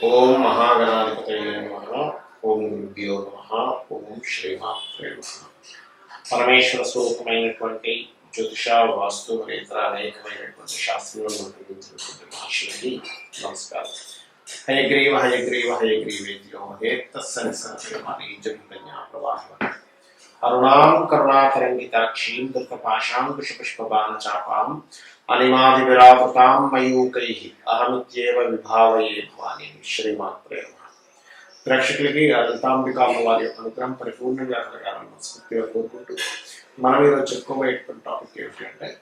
ఓం మహాగణాధిపతయ నమ ఓం గురుభ్యో నమ ఓం శ్రీమాత్రే నమ పరమేశ్వర స్వరూపమైనటువంటి జ్యోతిష వాస్తు మరియు ఇతర అనేకమైనటువంటి శాస్త్రంలో ఉపయోగించినటువంటి మహర్షులకి నమస్కారం హయగ్రీవ హయగ్రీవ హయగ్రీవేద్యో హేత్తస్సని సనసనమని జగన్యా ప్రవాహం అరుణాం కరుణాతరంగితాక్షీం దుర్గపాశాంకుశపుష్పబాణచాపాం అనిమాది విరావృతాం మయూకై అహమిత్యేవ విభావయే భవాని శ్రీమాత్రే ప్రేక్షకులకి లలితాంబికామ్మ వారి యొక్క అనుగ్రహం పరిపూర్ణంగా కలగాలని మనస్ఫూర్తిగా కోరుకుంటూ మనం ఈరోజు చెప్పుకోబోయేటువంటి టాపిక్ ఏమిటంటే అంటే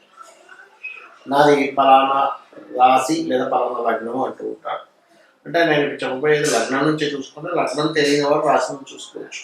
నాది పలానా రాశి లేదా పలానా లగ్నం అంటూ ఉంటారు. అంటే నేను చెప్పబోయేది లగ్నం నుంచి చూసుకుంటే లగ్నం తెలియని వారు రాశి నుంచి చూసుకోవచ్చు.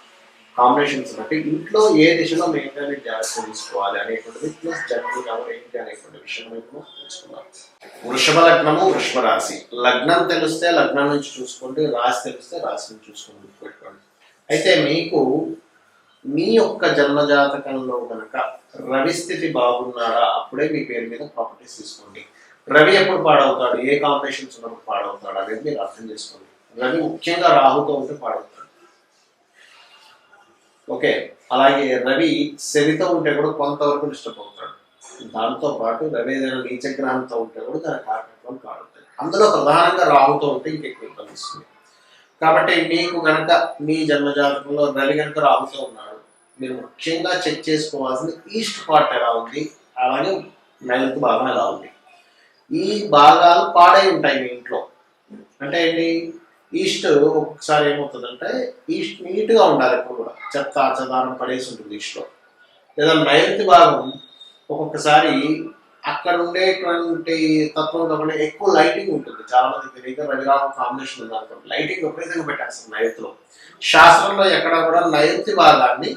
కాంబినేషన్స్ బట్టి ఇంట్లో ఏ దిశలో మెయిన్గా జాగ్రత్త తీసుకోవాలి అనేటువంటిది ప్లస్ జర్నీ కాబట్టి ఏంటి అనేటువంటి విషయం మేము తెలుసుకున్నాం వృషభ లగ్నము వృషభ రాశి. లగ్నం తెలిస్తే లగ్నం నుంచి చూసుకోండి రాశి తెలిస్తే రాశి నుంచి చూసుకోండి పెట్టుకోండి. అయితే మీకు మీ యొక్క జన్మజాతకంలో కనుక రవి స్థితి బాగున్నాడా అప్పుడే మీ పేరు మీద ప్రాపర్టీస్ తీసుకోండి. రవి ఎప్పుడు పాడవుతాడు ఏ కాంబినేషన్స్ ఉన్నప్పుడు పాడవుతాడు అనేది మీరు అర్థం చేసుకోండి. రవి ముఖ్యంగా రాహుతో ఉంటే పాడవుతాడు. ఓకే. అలాగే రవి శనితో ఉంటే కూడా కొంతవరకు డిస్టర్బ్ అవుతాడు. దాంతో పాటు రవి ఏదైనా నీచగ్రహంతో ఉంటే కూడా దాని కారకత్వం కాడుతుంది అందులో ప్రధానంగా రాహుతో ఉంటే ఇంకెక్కువ ఇబ్బంది ఇస్తుంది కాబట్టి మీకు గనక మీ జన్మజాతకంలో రవి గనక రాహుతో ఉన్నాడు మీరు ముఖ్యంగా చెక్ చేసుకోవాల్సింది ఈస్ట్ పార్ట్ ఎలా ఉంది? అలాగే నైన్త్ భాగం ఎలా ఉంది? ఈ భాగాలు పాడై ఉంటాయి మీ ఇంట్లో. అంటే ఏంటి? ఈస్ట్ ఒక్కొక్కసారి ఏమవుతుందంటే ఈస్ట్ నీట్గా ఉండాలి ఎప్పుడు కూడా. చెత్త చెదారం పడేసి ఉంటుంది ఈస్ట్లో. లేదా నైరుతి భాగం ఒక్కొక్కసారి అక్కడ ఉండేటువంటి తత్వం కాబట్టి ఎక్కువ లైటింగ్ ఉంటుంది. చాలా మంది తెలియక రవిరామ కాంబినేషన్ ఉంది అనుకోండి లైటింగ్ విపరీతంగా పెట్టేస్తారు నైరుతిలో. శాస్త్రంలో ఎక్కడ కూడా నైరుతి భాగాన్ని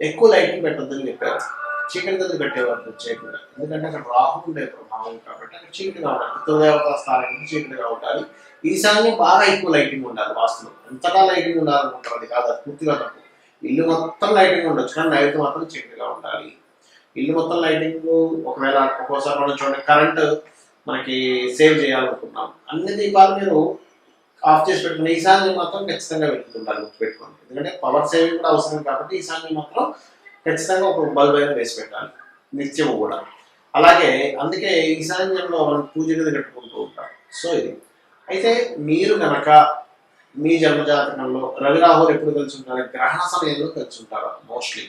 ఎక్కువ లైటింగ్ పెట్టద్దని చెప్పారు. చీకటి గది పెట్టేవారు ప్రత్యేకంగా. ఎందుకంటే అక్కడ రాహు ఉండే ప్రభావం కాబట్టి అక్కడ చీకటిగా ఉండాలి. పితృదేవతా స్థానం చీకటిగా ఉండాలి. ఈశాన్యం బాగా ఎక్కువ లైటింగ్ ఉండాలి వాస్తవం ఎంతగా లైటింగ్ ఉండాలనుకుంటారు అది కాదు అది పూర్తిగా తప్పు. ఇల్లు మొత్తం లైటింగ్ ఉండొచ్చు కానీ నైట్ మాత్రం చీకటిగా ఉండాలి. ఇల్లు మొత్తం లైటింగ్ ఒకవేళ ఒక్కోసారి మనం చూడండి కరెంట్ మనకి సేవ్ చేయాలనుకుంటున్నాం. అన్ని దీపాలు మీరు ఆఫ్ చేసి పెట్టుకుని ఈశాన్యం మాత్రం ఖచ్చితంగా పెట్టుకుంటారు గుర్తుపెట్టుకోండి. ఎందుకంటే పవర్ సేవింగ్ కూడా అవసరం కాబట్టి ఈశాన్యం మాత్రం ఖచ్చితంగా ఒక బల్బ్ అయినా వేసి పెట్టాలి నిత్యము కూడా. అలాగే అందుకే ఈశాన్యంలో మనం పూజ గది కట్టుకుంటూ ఉంటాం. సో ఇది అయితే మీరు కనుక మీ జన్మజాతకంలో రవి రాహులు ఎప్పుడు కలిసి ఉంటారు గ్రహణ సమయంలో కలిసి ఉంటారు మోస్ట్లీ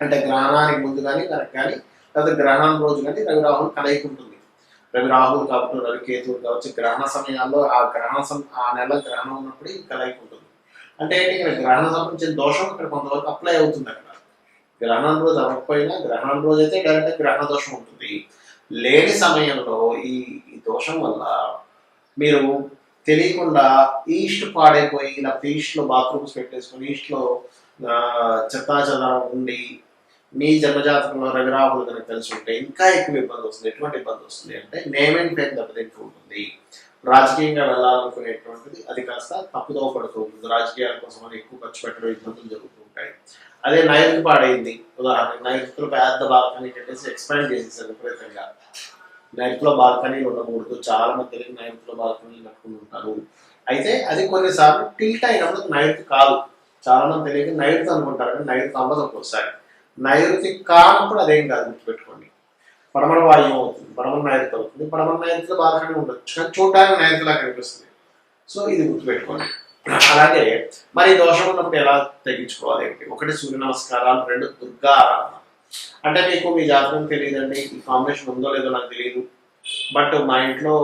అంటే గ్రహణానికి ముందు కానీ కనుక కానీ లేదా గ్రహణం రోజు కానీ రవి రాహుల్ కలయిక ఉంటుంది. రవి రాహుల్ కాబట్టి రవి కేతువులు కావచ్చు గ్రహణ సమయాల్లో ఆ గ్రహణ సం ఆ నెల గ్రహణం ఉన్నప్పుడు కలయిక ఉంటుంది. అంటే ఏంటి? ఇక్కడ గ్రహణం సంబంధించిన దోషం ఇక్కడ కొంతవరకు అప్లై అవుతుంది అక్కడ. గ్రహణం రోజు అవ్వకపోయినా గ్రహణం రోజు అయితే డైరెక్ట్ గ్రహణ దోషం ఉంటుంది. లేని సమయంలో ఈ దోషం వల్ల మీరు తెలియకుండా ఈస్ట్ పాడైపోయి లేకపోతే ఈస్ట్లో బాత్రూమ్స్ పెట్టేసుకొని ఈస్ట్లో చెత్తా చెదారం ఉండి మీ జన్మజాతకంలో రవిరాహులు కనుక కలిసి ఉంటే ఇంకా ఎక్కువ ఇబ్బంది వస్తుంది. ఎటువంటి ఇబ్బంది వస్తుంది అంటే నేమ్ అండ్ పేరు దెబ్బతింటూ ఉంటుంది? రాజకీయంగా వెళ్ళాలనుకునేటువంటిది అది కాస్త తప్పుదోవ పడుతూ ఉంటుంది. రాజకీయాల కోసం అని ఎక్కువ ఖర్చు పెట్టడం ఇబ్బందులు జరుగుతూ ఉంటాయి. అదే నైరుతి పాడైంది. ఉదాహరణకు నైరుతులు పెద్ద బాల్కనీ కట్టేసి ఎక్స్పాండ్ చేసేసారు విపరీతంగా. నైట్లో బాల్కనీలు ఉండకూడదు. చాలా మంది తెలియని నైట్లో బాల్కనీలు కట్టుకుని ఉంటారు. అయితే అది కొన్నిసార్లు టిల్ట్ అయినప్పుడు నైరుతి కాదు. చాలా మంది తెలియక నైరుతి అనుకుంటారు. కానీ నైరుతి అవ్వదు ఒక్కోసారి. నైరుతి కానప్పుడు అదేం కాదు గుర్తుపెట్టుకోండి. పడమర వాయువు అవుతుంది. పడమర నైరుతి అవుతుంది. పడమర నైరుతిలో బాధగానే ఉండొచ్చు. కానీ చూడడానికి నైరుతిలా కనిపిస్తుంది. సో ఇది గుర్తుపెట్టుకోండి. అలాగే మరి దోషం ఉన్నప్పుడు ఎలా తగ్గించుకోవాలి ఒకటి సూర్య నమస్కారాలు రెండు దుర్గా ఆరాధన అంటే మీకు మీ జాతకం తెలియదండి ఈ కాంబినేషన్ ఉందో లేదో నాకు తెలియదు బట్ మా ఇంట్లో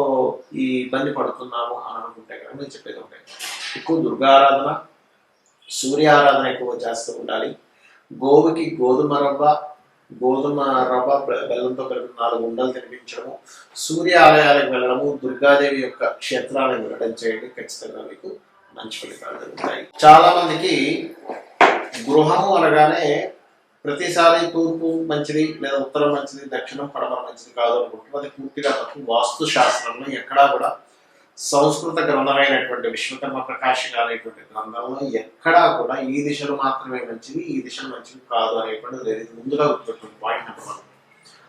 ఈ ఇబ్బంది పడుతున్నాము అని అనుకుంటే కనుక నేను చెప్పేది ఒకటే. ఎక్కువ దుర్గారాధన సూర్య ఆరాధన ఎక్కువ చేస్తూ ఉండాలి. గోవుకి గోధుమ రవ్వ గోధుమ రవ్వ బెల్లంతో కలిపి నాలుగు ఉండలు తినిపించడము. సూర్య ఆలయాలకు వెళ్ళడము దుర్గాదేవి యొక్క క్షేత్రాలను వెళ్ళడం చేయండి. ఖచ్చితంగా మీకు మంచి ఫలితాలు జరుగుతాయి. చాలా మందికి గృహము అనగానే ప్రతిసారి తూర్పు మంచిది లేదా ఉత్తరం మంచిది దక్షిణం పడమర మంచిది కాదు అనుకుంటున్నాం. అది పూర్తిగా తప్పు వాస్తు శాస్త్రంలో ఎక్కడా కూడా సంస్కృత గ్రంథమైనటువంటి విశ్వకర్మ ప్రకాశిక అనేటువంటి గ్రంథంలో ఎక్కడా కూడా ఈ దిశలు మాత్రమే మంచిది ఈ దిశలు మంచివి కాదు అనేటువంటిది లేదు. ముందుగా గుర్తుపెట్టుకుని పాయింట్ నెంబర్ వన్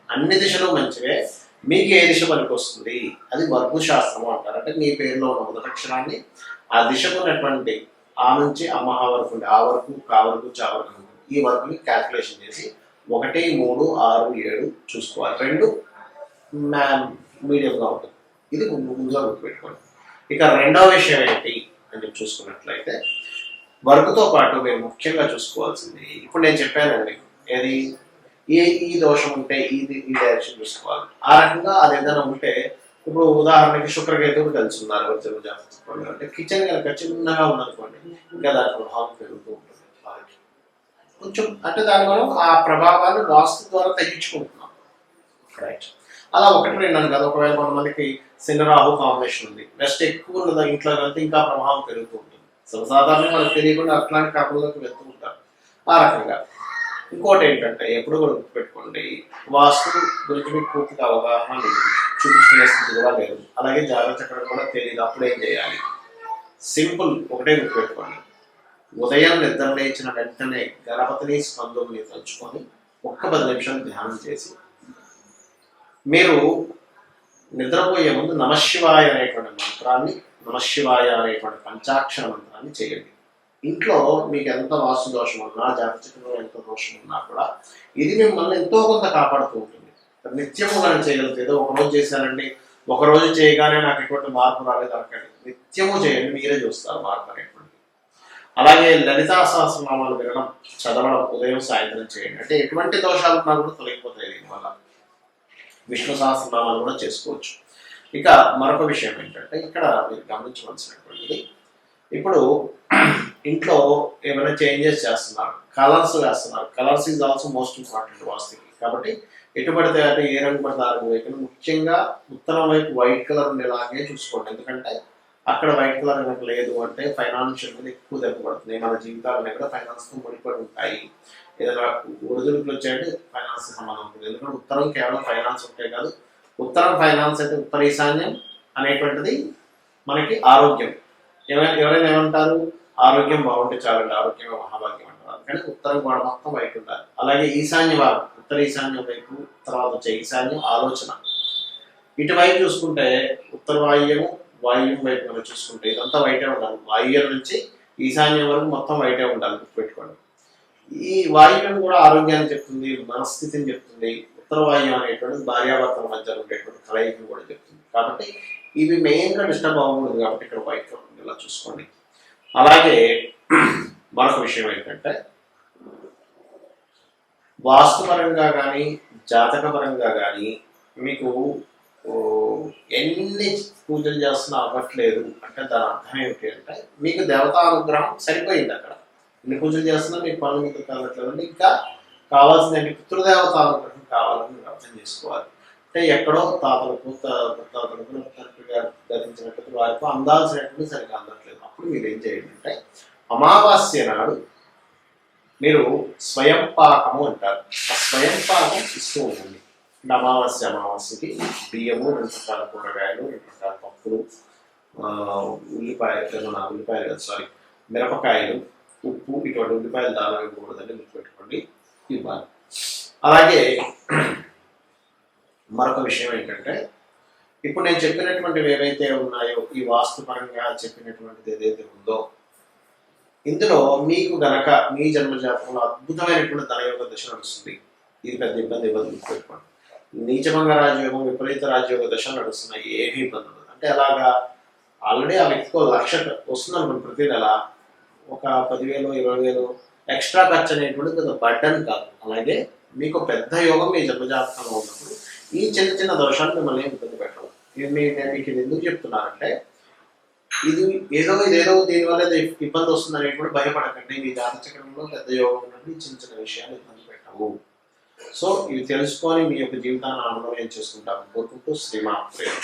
అన్ని దిశలు మంచివే మీకు ఏ దిశ పనికొస్తుంది? అది వర్గు శాస్త్రం అంటారు. అంటే మీ పేరులో ఉన్న మొదటక్షరాన్ని ఆ దిశకు ఉన్నటువంటి ఆ నుంచి అమ్మహ వరకు ఆ వరకు కా వరకు చా వరకు. ఈ వర్క్ని క్యాల్కులేషన్ చేసి ఒకటి మూడు ఆరు ఏడు చూసుకోవాలి. రెండు మ్యామ్ మీడియంగా ఉంటుంది. ఇది ముందు- ముందుగా గుర్తుపెట్టుకోండి. ఇక రెండవ విషయం ఏంటి అని చెప్పి చూసుకున్నట్లయితే వర్క్తో పాటు మీరు ముఖ్యంగా చూసుకోవాల్సింది ఇప్పుడు నేను చెప్పానండి ఏది? ఏ ఈ దోషం ఉంటే ఇది ఈ డైరెక్షన్ చూసుకోవాలి. ఆ రకంగా అది ఏదైనా ఉంటే ఇప్పుడు ఉదాహరణకి శుక్రకేతుడు కలిసి ఉన్నారు వచ్చే అంటే కిచెన్ కనుక చిన్నగా ఉందనుకోండి ఇంకా దాంట్లో హాఫ్ పెరుగుతూ ఉంటుంది. కొంచెం అంటే దాన్ని మనం ఆ ప్రభావాన్ని వాస్తు ద్వారా తగ్గించుకుంటున్నాం. రైట్ అలా ఒకటి రెండు కదా ఒకవేళ కొంతమందికి శనిరాహు కాంబినేషన్ ఉంది. వెస్ట్ ఎక్కువ ఉన్నది ఇంట్లో వెళ్తే ఇంకా ప్రభావం పెరుగుతూ ఉంటుంది సర్వసాధారణంగా మనకు తెలియకుండా అట్లాంటి కాపులలోకి వెళ్తూ ఉంటారు. ఆ రకంగా. ఇంకోటి ఏంటంటే ఎప్పుడు కూడా గుర్తుపెట్టుకోండి వాస్తు గురించి మీకు పూర్తిగా అవగాహన లేదు. చూపించుకునే స్థితి కూడా లేదు. అలాగే జాగ్రత్త కూడా తెలియదు అప్పుడు ఏం చేయాలి? సింపుల్ ఒకటే గుర్తుపెట్టుకోండి. ఉదయం నిద్ర లేచిన వెంటనే గణపతిని స్కందుని తలుచుకొని ఒక్క పది నిమిషం ధ్యానం చేసి మీరు నిద్రపోయే ముందు నమశివాయ అనేటువంటి మంత్రాన్ని నమశివాయ అనేటువంటి పంచాక్షర మంత్రాన్ని చేయండి. ఇంట్లో మీకు ఎంత వాస్తు దోషం ఉన్నా జాతకంలో ఎంత దోషం ఉన్నా కూడా ఇది మిమ్మల్ని ఎంతో కొంత కాపాడుతూ ఉంటుంది. నిత్యము కానీ చేయగలిగితే ఏదో ఒకరోజు చేశానండి ఒకరోజు చేయగానే నాకు ఎటువంటి మార్పు రాలేదు అనకండి. నిత్యము చేయండి మీరే చూస్తారు మార్పు అనేది. అలాగే లలితా సహస్రనామాలు వినడం చదవడం ఉదయం సాయంత్రం చేయండి. అంటే ఎటువంటి దోషాలు ఉన్నా కూడా తొలగిపోతాయి దీనివల్ల విష్ణు సహస్రనామాలు కూడా చేసుకోవచ్చు. ఇక మరొక విషయం ఏంటంటే ఇక్కడ మీరు గమనించవలసినటువంటిది ఇప్పుడు ఇంట్లో ఏమైనా చేంజెస్ చేస్తున్నారు కలర్స్ వేస్తున్నారు. Colours is also most important వాస్తుకి కాబట్టి ఎటు పడితే అంటే ఏ రంగు పడితే ఆ రంగు వైపు ముఖ్యంగా ఉత్తరం వైపు వైట్ కలర్ ఉండేలాగే చూసుకోండి. ఎందుకంటే అక్కడ వైట్ కలర్ కనుక లేదు అంటే ఫైనాన్షియల్ మీద ఎక్కువ దెబ్బ పడుతుంది. మన జీవితాలు కూడా ఫైనాన్స్తో ముడిపడి ఉంటాయి. ఏదైనా ఒడిదుడుకులు వచ్చాయంటే ఫైనాన్స్ సంబంధం ఉంటుంది. ఎందుకంటే ఉత్తరం కేవలం ఫైనాన్స్ ఉంటే కాదు ఉత్తరం ఫైనాన్స్ అయితే ఉత్తర ఈశాన్యం అనేటువంటిది మనకి ఆరోగ్యం. ఎవరైనా ఎవరైనా ఏమంటారు? ఆరోగ్యం బాగుంటే చాలండి ఆరోగ్యమే మహాభాగ్యం అంటారు. అందుకని ఉత్తరం గోడ మొత్తం వైపు ఉండాలి. అలాగే ఈశాన్య భాగం ఉత్తర ఈశాన్యం వైపు తర్వాత వచ్చే ఈశాన్యం ఆలోచన. ఇటువైపు చూసుకుంటే ఉత్తర వాయువ్యము వాయువ్యం వైపు మనం చూసుకుంటే ఇదంతా వైటే ఉండాలి. వాయువ్యం నుంచి ఈశాన్యం వరకు మొత్తం వైటే ఉండాలి గుర్తుపెట్టుకోండి. ఈ వాయువ్యం కూడా ఆరోగ్యాన్ని చెప్తుంది మనస్థితిని చెప్తుంది ఉత్తర వాయువ్యం అనేటువంటిది భార్యాభర్తల మధ్య ఉండేటువంటి కలయికను కూడా చెప్తుంది. కాబట్టి ఇవి మెయిన్గా డిస్టర్బ్ అవ్వకూడదు కాబట్టి ఇక్కడ వైట్ ఇలా చూసుకోండి. అలాగే మరొక విషయం ఏంటంటే వాస్తుపరంగా కానీ జాతకపరంగా కానీ మీకు ఎన్ని పూజలు చేస్తున్నా అవ్వట్లేదు అంటే దాని అర్థం ఏమిటి అంటే మీకు దేవతా అనుగ్రహం సరిపోయింది అక్కడ. ఎన్ని పూజలు చేస్తున్నా మీకు పనులు మీకు కావట్లేదు ఇంకా కావాల్సిన పితృదేవత అనుగ్రహం కావాలని మీరు అర్థం చేసుకోవాలి. అంటే ఎక్కడో తాతలకు తాతలకు తండ్రి గారు ధరించినట్టు వారికి అందాల్సినట్టు సరిగ్గా అందట్లేదు. అప్పుడు మీరు ఏం చేయండి అంటే అమావాస్య నాడు మీరు స్వయం పాకము అంటారు. ఆ స్వయం పాకం ఇస్తూ ఉండండి. అంటే అమావాస్య అమావాస్యకి బియ్యము రెండు రకాల కూరగాయలు రెండు రకాల పప్పులు ఉల్లిపాయ ఉల్లిపాయలు నా ఉల్లిపాయలు సారీ మిరపకాయలు ఉప్పు ఇటువంటి ఉల్లిపాయలు దానం ఇవ్వకూడదండి గుర్తుపెట్టుకోండి ఇవ్వాలి. అలాగే మరొక విషయం ఏంటంటే ఇప్పుడు నేను చెప్పినటువంటివి ఏవైతే ఉన్నాయో ఈ వాస్తుపరంగా చెప్పినటువంటిది ఏదైతే ఉందో ఇందులో మీకు గనక మీ జన్మజాతంలో అద్భుతమైనటువంటి ధనయోగ దశ నడుస్తుంది. ఇది పెద్ద ఇబ్బంది ఇవ్వదు గుర్తుపెట్టుకోండి. నీచమంగ రాజయోగం విపరీత రాజయోగ దశలు నడుస్తున్నాయి ఏమి ఇబ్బంది అంటే అలాగా ఆల్రెడీ ఆ వ్యక్తికి లక్ష వస్తుంది అనుకోండి ప్రతి నెల ఒక పదివేలు ఇరవై వేలు ఎక్స్ట్రా ఖర్చు అనేటువంటిది పెద్ద బడ్డన్ కాదు. అలాగే మీకు పెద్ద యోగం మీ జన్మజాతకంలో ఉన్నప్పుడు ఈ చిన్న చిన్న దోషాలు మిమ్మల్ని ఇబ్బంది పెట్టడం నేను మీకు ఇది ఎందుకు చెప్తున్నానంటే ఇది ఏదో ఇది ఏదో దీనివల్ల ఏదో ఇబ్బంది వస్తుంది అనేటువంటి భయపడకండి. మీ జాతకంలో పెద్ద యోగం నుండి చిన్న చిన్న విషయాలు ఇబ్బంది పెట్టవు. సో ఇవి తెలుసుకొని మీ యొక్క జీవితాన్ని ఆనందమయం చేసుకుంటాం కోరుకుంటూ శ్రీమా ప్రేమ